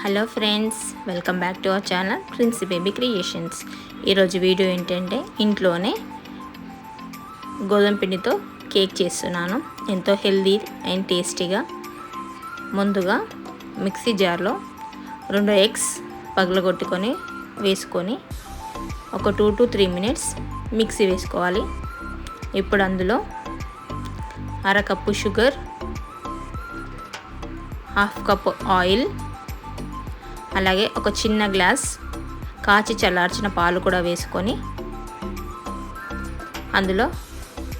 Hello friends welcome back to our channel Prince Baby Creations. ఈరోజు video ఏంటంటే ఇంట్లోనే గోధుమ పిండితో కేక్ చేస్తున్నాను. ఎంతో హెల్దీ అండ్ టేస్టీగా. ముందుగా మిక్సీ జార్లో రెండు ఎగ్స్ పగలగొట్టుకొని వేసుకొని ఒక two to three minutes mixie వేసుకోవాలి. ఇప్పుడు అందులో అరకప్పు షుగర్ హాఫ్ కప్ ఆయిల్ అలాగే ఒక చిన్న గ్లాస్ కాచి చల్లార్చిన పాలు కూడా వేసుకొని అందులో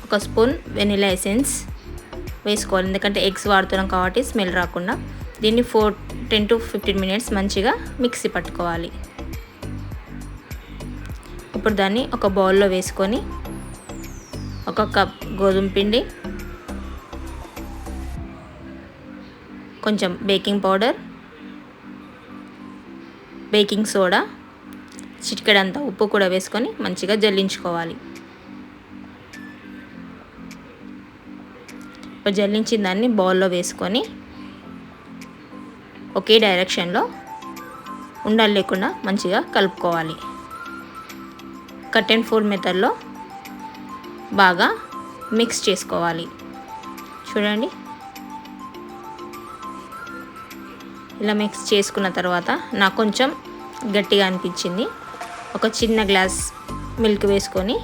ఒక స్పూన్ వెనిలా ఎసెన్స్ వేసుకోవాలి. ఎందుకంటే ఎగ్స్ వాడుతున్నాం కాబట్టి స్మెల్ రాకుండా దీన్ని four ten to fifteen minutes మంచిగా మిక్సీ పట్టుకోవాలి. ఇప్పుడు దాన్ని ఒక బౌల్లో వేసుకొని ఒక కప్ గోధుమ పిండి కొంచెం బేకింగ్ పౌడర్ బేకింగ్ సోడా చిటికెడంతా ఉప్పు కూడా వేసుకొని మంచిగా జల్లించుకోవాలి. ఇప్పుడు జల్లించిన దాన్ని బౌల్లో వేసుకొని ఒకే డైరెక్షన్లో ఉండాలి లేకుండా మంచిగా కలుపుకోవాలి. కట్ అండ్ ఫోల్డ్ మెథడ్లో బాగా మిక్స్ చేసుకోవాలి. చూడండి. ఇలా మిక్స్ చేసుకున్న తర్వాత నాకు కొంచెం గట్టిగా అనిపించింది. ఒక చిన్న గ్లాస్ మిల్క్ వేసుకొని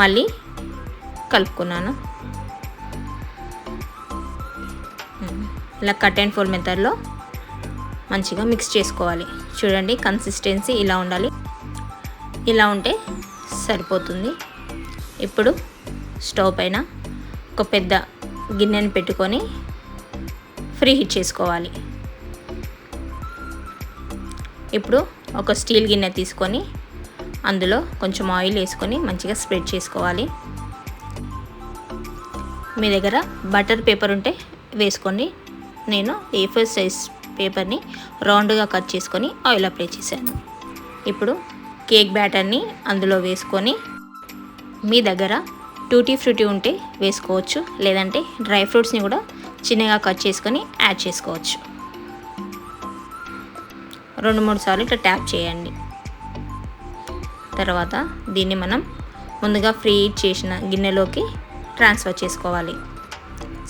మళ్ళీ కలుపుకున్నాను. ఇలా కట్ అండ్ ఫోల్ మెథడ్లో మంచిగా మిక్స్ చేసుకోవాలి. చూడండి కన్సిస్టెన్సీ ఇలా ఉండాలి. ఇలా ఉంటే సరిపోతుంది. ఇప్పుడు స్టవ్ పైన ఒక పెద్ద గిన్నెని పెట్టుకొని ఫ్రీ హీట్ చేసుకోవాలి. ఇప్పుడు ఒక స్టీల్ గిన్నె తీసుకొని అందులో కొంచెం ఆయిల్ వేసుకొని మంచిగా స్ప్రెడ్ చేసుకోవాలి. మీ దగ్గర బటర్ పేపర్ ఉంటే వేసుకోండి నేను ఏ ఫోర్ సైజ్ పేపర్ని రౌండ్గా కట్ చేసుకొని ఆయిల్ అప్లై చేశాను. ఇప్పుడు కేక్ బ్యాటర్ని అందులో వేసుకొని మీ దగ్గర టూటీ ఫ్రూటీ ఉంటే వేసుకోవచ్చు లేదంటే డ్రై ఫ్రూట్స్ని కూడా చిన్నగా కట్ చేసుకొని యాడ్ చేసుకోవచ్చు. రెండు మూడు సార్లు ఇట్లా ట్యాప్ చేయండి. తర్వాత దీన్ని మనం ముందుగా ఫ్రీ చేసిన గిన్నెలోకి ట్రాన్స్ఫర్ చేసుకోవాలి.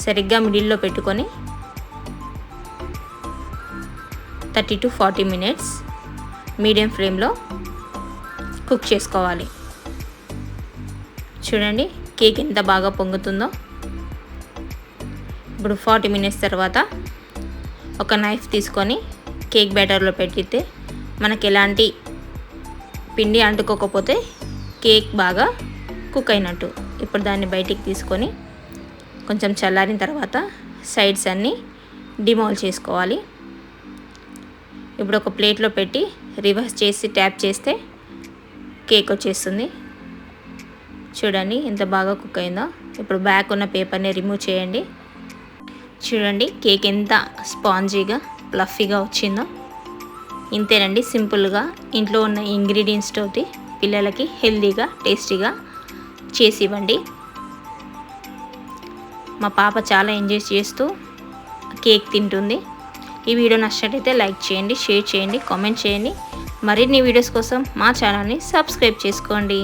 సరిగ్గా మిడిల్లో పెట్టుకొని thirty to forty minutes medium ఫ్లేమ్లో కుక్ చేసుకోవాలి. చూడండి కేక్ ఎంత బాగా పొంగుతుందో. ఇప్పుడు ఫార్టీ మినిట్స్ తర్వాత ఒక నైఫ్ తీసుకొని కేక్ బ్యాటర్లో పెట్టితే మనకి ఎలాంటి పిండి అంటుకోకపోతే కేక్ బాగా కుక్ అయినట్టు. ఇప్పుడు దాన్ని బయటికి తీసుకొని కొంచెం చల్లారిన తర్వాత సైడ్స్ అన్నీ డిమాల్ చేసుకోవాలి. ఇప్పుడు ఒక ప్లేట్లో పెట్టి రివర్స్ చేసి ట్యాప్ చేస్తే కేక్ వచ్చేస్తుంది. చూడండి ఎంత బాగా కుక్ అయిందో. ఇప్పుడు బ్యాక్ ఉన్న పేపర్ని రిమూవ్ చేయండి. చూడండి కేక్ ఎంత స్పాంజీగా ప్లఫీగా వచ్చిందో? ఇంతేనండి సింపుల్గా. ఇంట్లో ఉన్న ఇంగ్రీడియంట్స్ తోటి పిల్లలకి హెల్దీగా టేస్టీగా చేసి ఇవ్వండి. మా పాప చాలా ఎంజాయ్ చేస్తూ కేక్ తింటుంది. ఈ వీడియో నచ్చినట్టయితే లైక్ చేయండి షేర్ చేయండి కామెంట్ చేయండి. మరిన్ని వీడియోస్ కోసం మా ఛానల్ని సబ్స్క్రైబ్ చేసుకోండి.